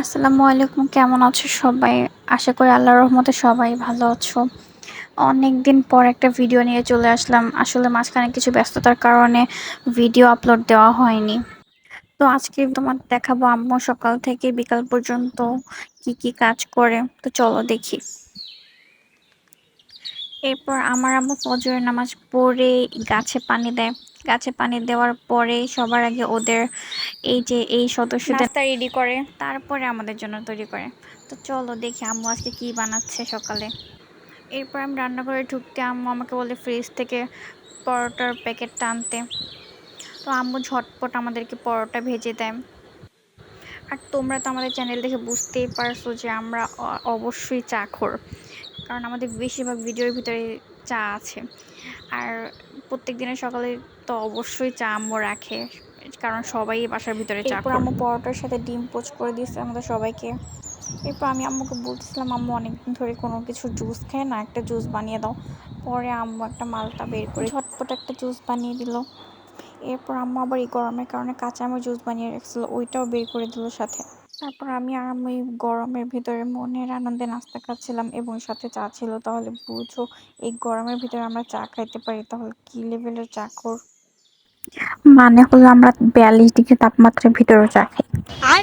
আসসালামু আলাইকুম, কেমন আছো সবাই? আশা করি আল্লাহর রহমতে সবাই ভালো আছো। অনেক দিন পর একটা ভিডিও নিয়ে চলে আসলাম। আসলে মাঝখানে কিছু ব্যস্ততার কারণে ভিডিও আপলোড দেওয়া হয়নি। তো আজকে তোমার দেখাবো আম্মু সকাল থেকে বিকাল পর্যন্ত কি কি কাজ করে। তো চলো দেখি। এরপর আমার আম্মু ফজরের নামাজ পড়ে গাছে পানি দেয়। গাছে পানি দেওয়ার পরে সবার আগে ওদের এই যে এই সদস্যদের রেডি করে। তারপরে আমাদের জন্য তৈরি করে। তো চলো দেখি আম্মু আজকে কি বানাচ্ছে সকালে। এরপর আমি রান্নাঘরে ঢুকতে আম্মু আমাকে বলে ফ্রিজ থেকে পরোটার প্যাকেটটা আনতে। তো আম্মু ঝটপট আমাদেরকে পরোটা ভেজে দেয়। আর তোমরা তো আমাদের চ্যানেল দেখে বুঝতেই পারছ যে আমরা অবশ্যই চা খোর কারণ আমাদের বেশিরভাগ ভিডিওর ভিতরে চা আছে। আর প্রত্যেক দিনের সকালে তো অবশ্যই চা আম্মু রাখে কারণ সবাই বাসার ভিতরে চা করে আম্মু পরোটার সাথে ডিম পোচ করে দিয়েছে আমাদের সবাইকে। এরপর আমি আম্মুকে বলতেছিলাম আম্মু অনেকদিন ধরে কোনো কিছু জুস খায় না একটা জুস বানিয়ে দাও। পরে আম্মু একটা মালটা বের করে ঝটপট একটা জুস বানিয়ে দিল। এরপর আম্মু আবার এই গরমের কারণে কাঁচা আমের জুস বানিয়ে রেখেছিল ওইটাও বের করে দিল সাথে। তারপর আমি আর আমি গরমের ভিতরে মনের আনন্দে নাস্তা খাচ্ছিলাম এবং সাথে চা ছিল তাহলে বুঝো এই গরমের ভিতরে আমরা চা খাইতে পারি তাহলে কি লেভেলের চা কর মানে হলো আমরা বিয়াল্লিশ ডিগ্রি তাপমাত্রার ভিতরে চা খাই। আর?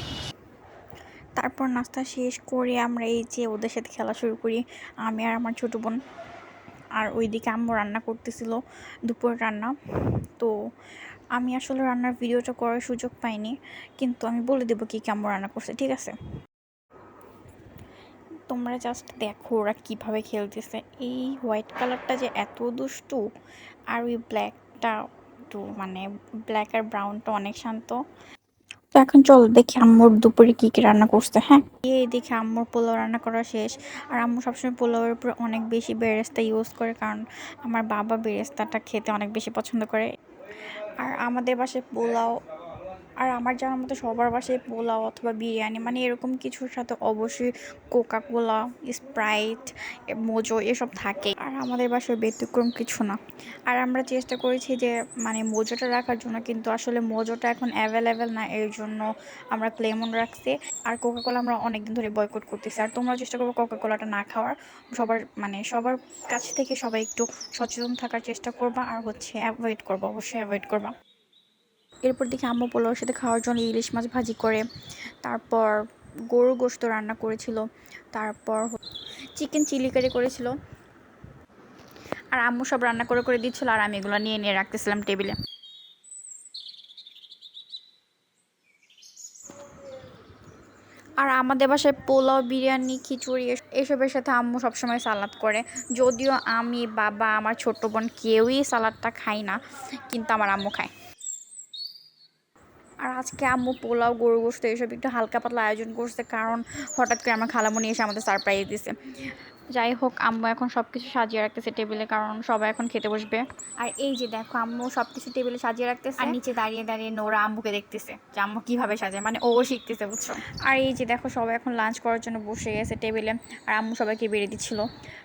তারপর নাস্তা শেষ করে আমরা এই যে ওদের সাথে খেলা শুরু করি আমি আর আমার ছোটো বোন। আর ওইদিকে আম্মু রান্না করতেছিল দুপুর রান্না। তো আমি আসলে রান্নার ভিডিওটা করার সুযোগ পাইনি, কিন্তু আমি বলে দেবো কি কেমন রান্না করছে, ঠিক আছে? তোমরা জাস্ট দেখো ওরা কীভাবে খেলতেছে। এই হোয়াইট কালারটা যে এত দুষ্টু, আর ওই ব্ল্যাকটা একটু মানে ব্ল্যাক আর ব্রাউনটা অনেক শান্ত। তো এখন চল দেখি আম্মুর দুপুরে কী কী রান্না করছে হ্যাঁ? এই দেখে আম্মুর পোলাও রান্না করা শেষ। আর আম্মু সবসময় পোলাওয়ের উপরে অনেক বেশি বেরেস্তা ইউজ করে, কারণ আমার বাবা বেরেস্তাটা খেতে অনেক বেশি পছন্দ করে। আর আমাদের বাসায় পোলাও আর আমার জানার মতো সবার বাসায় পোলাও অথবা বিরিয়ানি মানে এরকম কিছুর সাথে অবশ্যই কোকা কোলা স্প্রাইট মোজো এসব থাকে। আর আমাদের বাসায় ব্যতিক্রম কিছু না। আর আমরা চেষ্টা করেছি যে মানে মোজোটা রাখার জন্য, কিন্তু আসলে মোজোটা এখন অ্যাভেলেবেল না, এর জন্য আমরা ক্লেমন রাখছি। আর কোকা কোলা আমরা অনেকদিন ধরে বয়কট করতেছি। আর তোমরা চেষ্টা করব কোকা কোলাটা না খাওয়ার। সবার মানে সবার কাছ থেকে সবাই একটু সচেতন থাকার চেষ্টা করবা। আর হচ্ছে অ্যাভয়েড করবা, অবশ্যই অ্যাভয়েড করবা। এরপর দেখি আম্মু পোলাওর সাথে খাওয়ার জন্য ইলিশ মাছ ভাজি করে। তারপর গরু গোস্ত রান্না করেছিল। তারপর চিকেন চিলি কারি করেছিল। আর আম্মু সব রান্না করে করে দিচ্ছিল আর আমি এগুলো নিয়ে নিয়ে রাখতেছিলাম টেবিলে। আর আমাদের বাসায় পোলাও, বিরিয়ানি, খিচুড়ি এসবের সাথে আম্মু সবসময় সালাদ করে। যদিও আমি বাবা, আমার ছোট্ট বোন কেউই সালাদটা খাই না, কিন্তু আমার আম্মু খায়। আজকে আম্মু পোলাও গরু গোস্ত এসব একটু হালকা পাতলা আয়োজন করছে কারণ হঠাৎ করে আমার খালামুনি এসে আমাদের সারপ্রাইজ দিছে। যাই হোক আম্মু এখন সব কিছু সাজিয়ে রাখতেছে টেবিলে কারণ সবাই এখন খেতে বসবে। আর এই যে দেখো আম্মু সব কিছু টেবিলে সাজিয়ে রাখতেছে। আর নিচে দাঁড়িয়ে দাঁড়িয়ে নোরা আম্মুকে দেখতেছে যে আম্মু কীভাবে সাজায় মানে ও শিখতেছে বুঝছ? আর এই যে দেখো সবাই এখন লাঞ্চ করার জন্য বসে গেছে টেবিলে আর আম্মু সবাইকে বেরিয়ে দিচ্ছিল।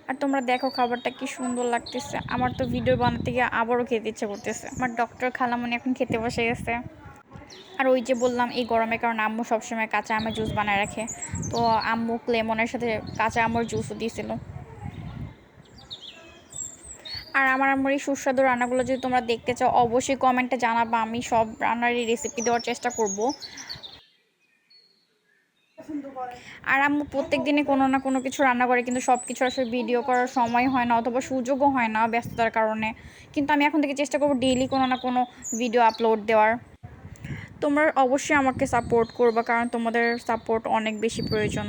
আর তোমরা দেখো খাবারটা কি সুন্দর লাগতেছে। আমার তো ভিডিও বানাতে গিয়ে আবারও খেতে ইচ্ছে করতেছে। আমার ডক্টর খালামুনি এখন খেতে বসে গেছে। আর ওই যে বললাম, এই গরমের কারণে আম্মু সবসময় কাঁচা আমের জুস বানায় রাখে। তো আম্মু লেমনের সাথে কাঁচা আমের জুসও দিয়েছিল। আর আমার আমার এই সুস্বাদু রান্নাগুলো যদি তোমরা দেখতে চাও, অবশ্যই কমেন্টে জানাবা, আমি সব রান্নারই রেসিপি দেওয়ার চেষ্টা করব। আর আম্মু প্রত্যেক দিনে কোনো না কোনো কিছু রান্না করে, কিন্তু সব কিছু আসলে ভিডিও করার সময় হয় না, অথবা সুযোগও হয় না ব্যস্ততার কারণে। কিন্তু আমি এখন থেকে চেষ্টা করব ডেইলি কোনো না কোনো ভিডিও আপলোড দেওয়ার। তোমরা অবশ্যই আমাকে সাপোর্ট করবা কারণ তোমাদের সাপোর্ট অনেক বেশি প্রয়োজন।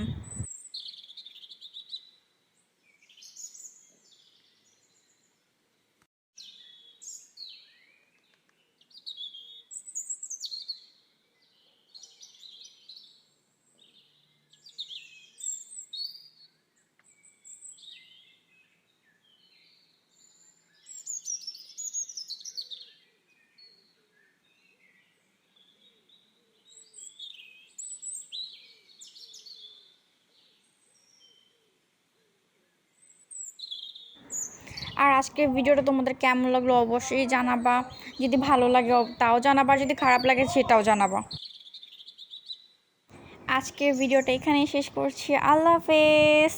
আর আজকের ভিডিওটা তোমাদের কেমন লাগল অবশ্যই জানাবা। যদি ভালো লাগে, তাও জানাবা, যদি খারাপ লাগে, সেটাও জানাবা। আজকের ভিডিওটা এখানেই শেষ করছি। আল্লাহ হাফেজ।